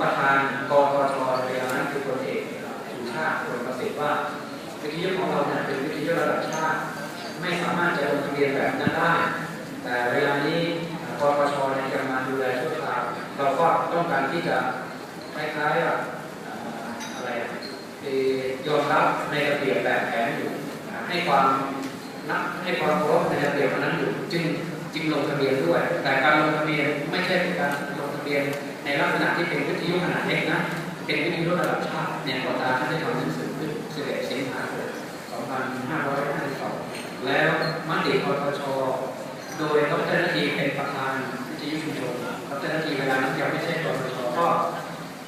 ประธานกรกชเวลานั้นคือคนเอกสุชาติคนประสิทธิ์ว่าวิทยุของเราเนี่ยเป็นวิทยุระดับชาติ ไม่สามารถจะลงทะเบียนแบบนั้นได้ แต่เวลานี้กรกชเนี่ยจะมาดูแลชั่วคราวเราก็ต้องการที่จะคล้ายๆแบบอะไรยอมรับในระเบียบแบบแผนอยู่ให้ความนับให้ความเคารพในระเบียบนั้นอยู่จึง จึงลงทะเบียนด้วย แต่การลงทะเบียนไม่ใช่เป็นการลงทะเบียนในลักษณะที่เป็นวิทยุขนาดเล็กนะ เป็นวิทยุระดับชาติเนี่ยกตาท่านได้ทำหนังสือขึ้น11สิงหาคม2552 แล้วมติคอทชโดยดรนาทีเป็นประธานวิทยุชุมชนดรนาทีเวลานั้นยังไม่ใช่คอทชก็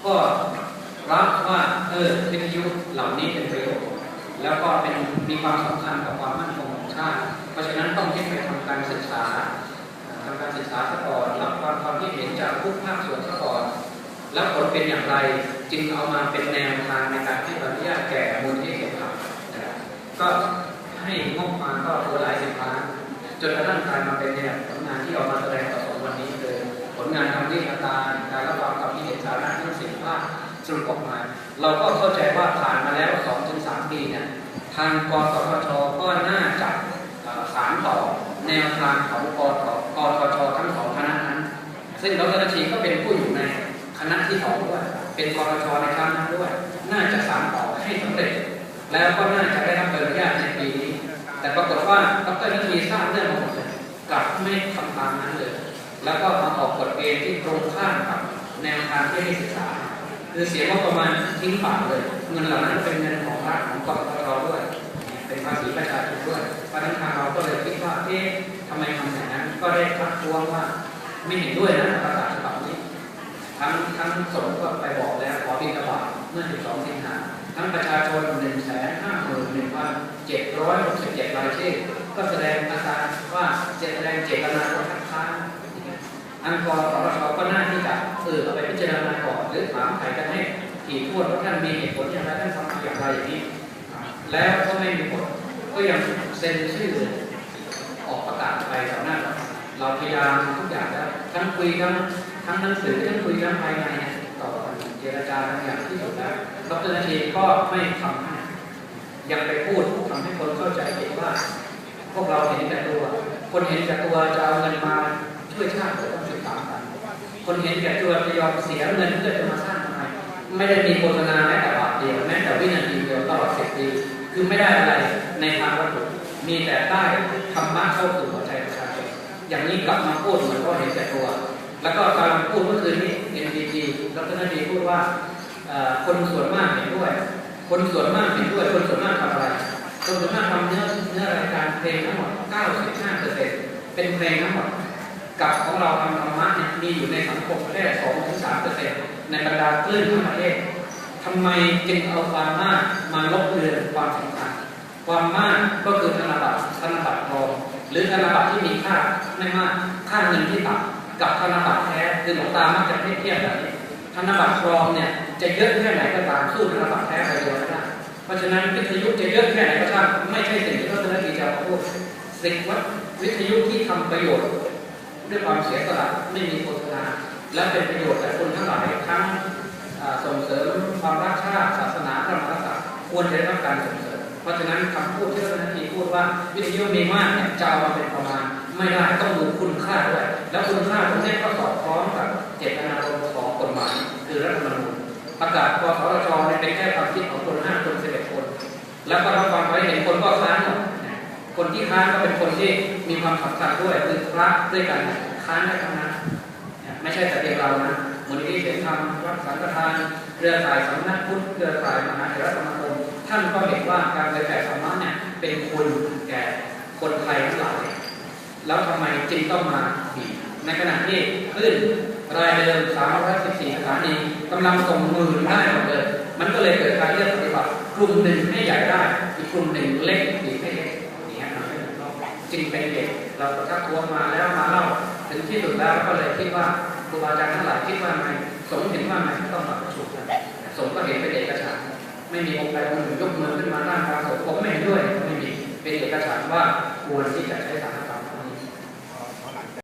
ก็รับว่าเออวิทยุเหล่านี้เป็นประโยชน์แล้วก็เป็นมีความสำคัญกับความมั่นคงของชาติ เพราะฉะนั้นต้องที่ไปทำการศึกษาทำ การศึกษาซะก่อนรับความความคิดเห็นจากทุกภาคส่วนซะก่อนแล้วผลเป็นอย่างไรจึงเอามาเป็นแนวทางในการให้อนุญาตแก่มูลที่เกี่ยวข้องนะครับก็ให้งบมาก็ตัวหลายสิบล้านจนกระทั่งกลายมาเป็นเนี่ยผลงานที่เอามาแสดงต่อสองวันนี้คือผลงานทางวิชาการการรับฟังความคิดเห็นสาระทั้งสิบภาคสรุปออกมา เราก็เข้าใจว่าผ่านมาแล้วสองถึงสามปีเนี่ยทางกสทชก็น่าจะสารต่อแนวทางของกทกทชทั้งสองคณะนั้น ซึ่งดรชีก็เป็นผู้อยู่ในคณะที่สองด้วยเป็นกรชในครั้งนั้นด้วย น่าจะสานต่อให้สำเร็จ แล้วก็น่าจะได้รับใบอนุญาตในปีนี้ แต่ปรากฏว่าดรนาทีทราบเรื่องมาหมดกลับไม่ทำตามนั้นเลย แล้วก็มาออกกฎเกณฑ์ที่ตรงข้ามกับแนวทางที่ให้ศึกษาคือเสียงบประมาณทิ้งปล่าเลย เงินเหล่านั้นเป็นเงินของรัฐของกสทชด้วย เป็นภาษีประชาชนด้วยเพราะฉะนั้นทางเราก็เลยคิดว่าเอ๊ะทำไมทำอย่างนั้นก็ได้ทักท้วงว่า ไม่เห็นด้วยนะประกาศฉบับนี้ ทั้งทั้งสงฆ์ก็ไปบอกแล้วขอบิณฑบาตเมื่อ 12 สิงหาทั้งประชาชน 1 5 1 7 6 7 รายชื่อก็แสดงอาการว่าจะแสดงเจตนาของทักค้านอันกรสชก็น่าที่จะเออเอาไปพิจารณาก่อนหรือถามใครกันให้ถี่ถ้วนว่าท่านมีเหตุผลอย่างไรท่านทำอย่างไรอย่างนี้ แล้วก็ไม่มีผลก็ยังเซ็นชื่อออกประกาศไปต่อหน้า เราพยายามทุกอย่างแล้วทั้งคุยทั้งทั้งหนังสือทั้งคุยทั้งภายในต่อเจรจาทั้งอย่างที่สุดแล้วดรนาทีก็ไม่ทำให้ยังไปพูดทำให้คนเข้าใจผิดว่า พวกเราเห็นแต่ตัว คนเห็นแต่ตัวจะเอาเงินมาช่วยชาติต้องศึกษากัน คนเห็นแก่ตัวจะยอมเสียเงินเพื่อจะมาสร้างทำไมไม่ได้มีโฆษณาแม้แต่บาทเดียวแม้แต่วินาทีเดียวตลอดสิบปีคือไม่ได้อะไรในทางวัตถุมีแต่ได้ธรรมะเข้าสู่หัว อย่างนี้กลับมาพูดเหมือนว่าเห็นแต่ตัว แล้วก็กำลังพูดเมื่อคืนนี้ NPT ดรนาดีพูดว่าคนส่วนมากเห็นด้วย คนส่วนมากเห็นด้วย คนส่วนมากทำอะไร คนส่วนมากทำเนื้อเนื้อรายการเพลงทั้งหมด 95เปอร์เซ็นต์เป็นเพลงทั้งหมด กับของเราทำธรรมะเนี่ยมีอยู่ในสังคมแค่2ถึง3เปอร์เซ็นต์ในบรรดาคลื่นทั้งประเทศทำไมจึงเอาความมากมาลบเลือนความสำคัญ ความมากก็คือธนบัตรธนบัตรทอง หรือธนบัตรที่มีค่าไม่มากค่าเงินที่ต่ำกับธนบัตรแท้คือหลวงตามักจะเทียบเทียบแบบนี้ธนบัตรปลอมเนี่ยจะเยอะแค่ไหนก็ตามสู้ธนบัตรแท้ไปเดียวไม่ได้เพราะฉะนั้นวิทยุจะเยอะแค่ไหนก็ช่างไม่ใช่สิ่งที่พระธนทีจะพูดสิ่งว่าวิทยุที่ทำประโยชน์ ด้วยความเสียสละไม่มีโฆษณาและเป็นประโยชน์แก่คนทั้งหลายทั้งส่งเสริมความรักชาติศาสนาพระมหากษัตริย์ควรจะได้รับการส่งเสริมเพราะฉะนั้นคำพูดที่ท่านทีพูด ว่าวิทยุมีมากเนี่ยจะเอามาเป็นประมาณไม่ได้ต้องดูคุณค่าด้วยแล้วคุณค่าตรงนี้ก็สอดคล้องกับเจตนารมณ์ของกฎหมายคือรัฐธรรมนูญประกาศกสทชเป็นแค่ความคิดของคนห้าคนสิบเอ็ดคน แล้วก็รับฟังไว้เห็นคนก็ค้านหมดคนที่ค้านก็เป็นคนที่มีความสำคัญด้วยคือพระด้วยกันค้านได้ทั้งนั้นไม่ใช่แต่เพียงเรานะเหมูลนิธิเสียงธรรมวัดสังฆทานเครือข่ายสำนักพุทธเครือข่ายมหาเถรสมาคมท่านก็เห็นว่าการเผยแผ่ธรรมะเนี่ย เป็นคุณแก่คนไทยทั้งหลาย แล้วทำไมจึงต้องมาบีบในขณะที่ขึ้นรายเดิม314สถานีกำลังส่งมือได้หมดเลย มันก็เลยเกิดการเลือกปฏิบัติกลุ่มหนึ่งให้ใหญ่ได้ อีกกลุ่มหนึ่งเล็กอีกให้เล็กอย่างเงี้ยจึงเป็นเหตุเราประทักท้วงมาแล้วมาเล่าถึงที่สุดแล้วก็เลยคิดว่าครูบาอาจารย์ทั้งหลายคิดว่าไงสงเห็นว่าไงต้องมาประชุมกันสงก็เห็นเป็นเอกฉันท์ ไม่มีองค์ใดองค์หนึ่งยกมือขึ้นมาหน้าตารสงผมไม่เห็นด้วยไม่มีเป็นเอกฉันว่าควรที่จะใช้สาร